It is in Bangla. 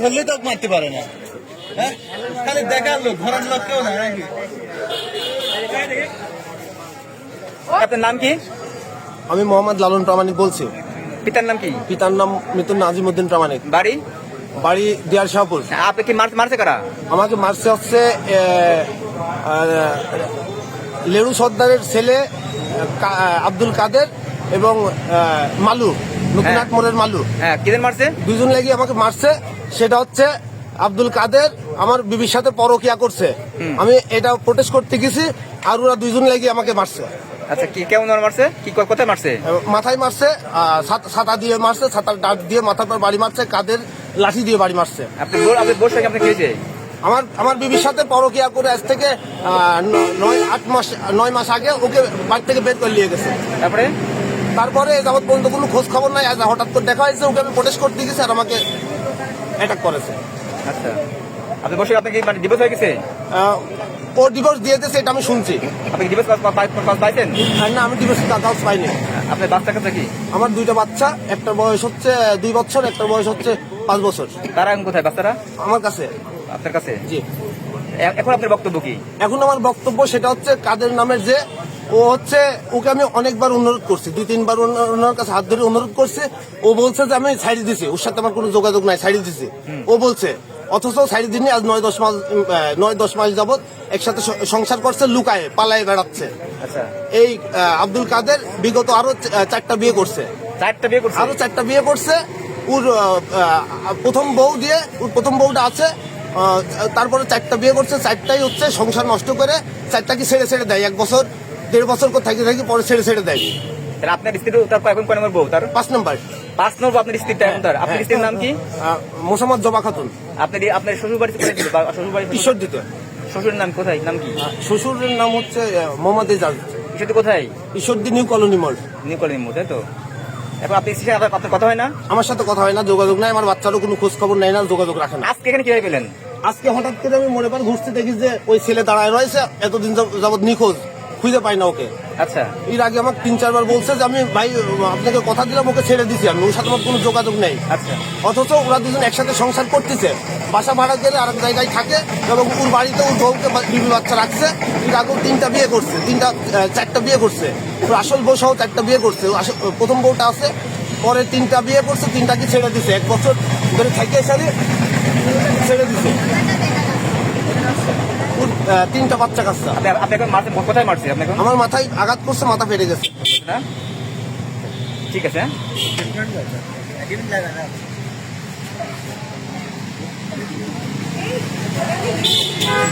ধরলে তো মারতে পারে না। হ্যাঁ? খালি দেখার লোক ধরার লোক কেউ না নাকি? আপনার নাম কি? আমি মোহাম্মদ লালন প্রামাণিক বলছি। পিতার নাম কি? পিতার নাম মৃত্যু নাজিমুদ্দিন প্রামাণিক। বাড়ি? বাড়ি দিয়ার শাহপুর। আপনি কি মার- মারছে কারা? আমাকে মারছে হচ্ছে লেরু সর্দারের ছেলে আব্দুল কাদের এবং মালু নতুনহাট মোড়ের মালু। হ্যাঁ কিদের মারছে? দুজন লেগে আমাকে মারছে সেটা হচ্ছে আব্দুল কাদের আমার বিবির সাথে পরকিয়া করছে। আমি এটা প্রোটেস্ট করতে গেছি আর ওরা দুইজন লেগে আমাকে মারছে। আচ্ছা কি কেমন মারছে? কি কোথায় মারছে? মাথায় মারছে ছাতা দিয়ে মারছে ছাতার ডাক দিয়ে মাথার পর বাড়ি মারছে কাদের লাঠি দিয়ে বাড়ি মারছে। আপনি আপনি খেয়েছে আমার আমার বিবির সাথে পরকিয়া করে আজ থেকে নয় আট মাস নয় মাস আগে ওকে বাড়ি থেকে বের করে নিয়ে গেছে। তারপরে? তারপরে যাবৎ পর্যন্ত কোনো খোঁজ খবর নাই আজ হঠাৎ করে দেখা হয়েছে ওকে আমি প্রোটেস্ট করতে গেছি আর আমাকে অ্যাটাক করেছে। আচ্ছা। আপনি বসে আপনি কি মানে ডিভোর্স হয়ে গেছে? ও ডিভোর্স দিয়ে দিয়েছে এটা আমি শুনছি। আপনি ডিভোর্স পাইছেন? না আমি ডিভোর্স কাগজ পাইনি। আপনার বাচ্চা কাছে কি? আমার দুইটা বাচ্চা একটা বয়স হচ্ছে দুই বছর একটা বয়স হচ্ছে পাঁচ বছর। তারা এখন কোথায় বাচ্চারা? আমার কাছে। আপনার কাছে? জি। এখন আপনার বক্তব্য কি? এখন আমার বক্তব্য সেটা হচ্ছে কাদের নামের যে ও হচ্ছে ওকে আমি অনেকবার অনুরোধ করছি দুই তিনবার ওনার কাছে হাত ধরে অনুরোধ করছে। ও বলছে যে আমি ছাড়ি দিছি ওর সাথে আমার কোনো যোগাযোগ নাই ছাড়ি দিছি। ও বলছে অথচ দিনই আজ নয় দশ মাস নয় দশ মাস যাবৎ একসাথে সংসার করছে লুকায় পালায় বেড়াচ্ছে। আচ্ছা। এই আব্দুল কাদের বিগত আরও চারটা বিয়ে করছে। চারটা বিয়ে করছে? আরও চারটা বিয়ে করছে। ওর প্রথম বউ দিয়ে ওর প্রথম বউটা আছে তারপরে চারটা বিয়ে করছে চারটাই হচ্ছে সংসার নষ্ট করে চারটাকে ছেড়ে ছেড়ে দেয়? এক বছর দেড় বছর করে থাকি থাকি পরে ছেড়ে ছেড়ে দেয়। আপনার স্ত্রী তার এখন কয় নম্বর বউ তার? পাঁচ নম্বর। পাঁচ নম্বর আপনার স্ত্রীটা এখন তার আপনার স্ত্রীর নাম কি? মোসাম্মদ জবা খাতুন। আপনার আপনার শ্বশুর বাড়িতে কোথায় ছিল? শ্বশুর বাড়ি ঈশ্বর দিতে শ্বশুরের নাম কোথায়? নাম কি? শ্বশুরের নাম হচ্ছে মোহাম্মদ এজাজ। সেটা কোথায়? ঈশ্বরদী নিউ কলোনি মোড় নিউ কলেজের মধ্যে তো? এখন আপনি স্ত্রীর সাথে আপনার কথা হয় না? আমার সাথে কথা হয় না যোগাযোগ নাই আমার বাচ্চারও কোনো খোঁজ খবর নেই না যোগাযোগ রাখে না। আজকে এখানে কীভাবে পেলেন? আজকে হঠাৎ করে আমি মনে পার ঘুরতে দেখি যে ওই ছেলে দাঁড়ায় রয়েছে এতদিন যাব- যাবৎ নিখোঁজ। খুঁজে পাই না ওকে। আচ্ছা। এর আগে আমাকে তিন চারবার বলছে যে আমি ভাই আপনাকে কথা দিলাম ওকে ছেড়ে দিছি। আমি ওর সাথে আমার কোনো যোগাযোগ নেই। আচ্ছা। অথচ ওরা দুজন একসাথে সংসার করতেছে। বাসা ভাড়া গেলে আরেক জায়গায় থাকে এবং ওর বাড়িতে ওর বউকে বিবি বাচ্চা রাখছে। এর আগেও তিনটা বিয়ে করছে। তিনটা চারটা বিয়ে করছে। ওর আসল বউ সহ চারটা বিয়ে করছে। প্রথম বউটা আছে পরে তিনটা বিয়ে করছে তিনটাকে ছেড়ে দিছে। এক বছর ধরে থেকে সারি ছেড়ে দিছে। তিনটা বাচ্চা কাচ্চা। আপনি এখন মারছেন কোথায় মারছে আপনি এখন? আমার মাথায় আঘাত করছে মাথা ফেটে গেছে। ঠিক আছে। হ্যাঁ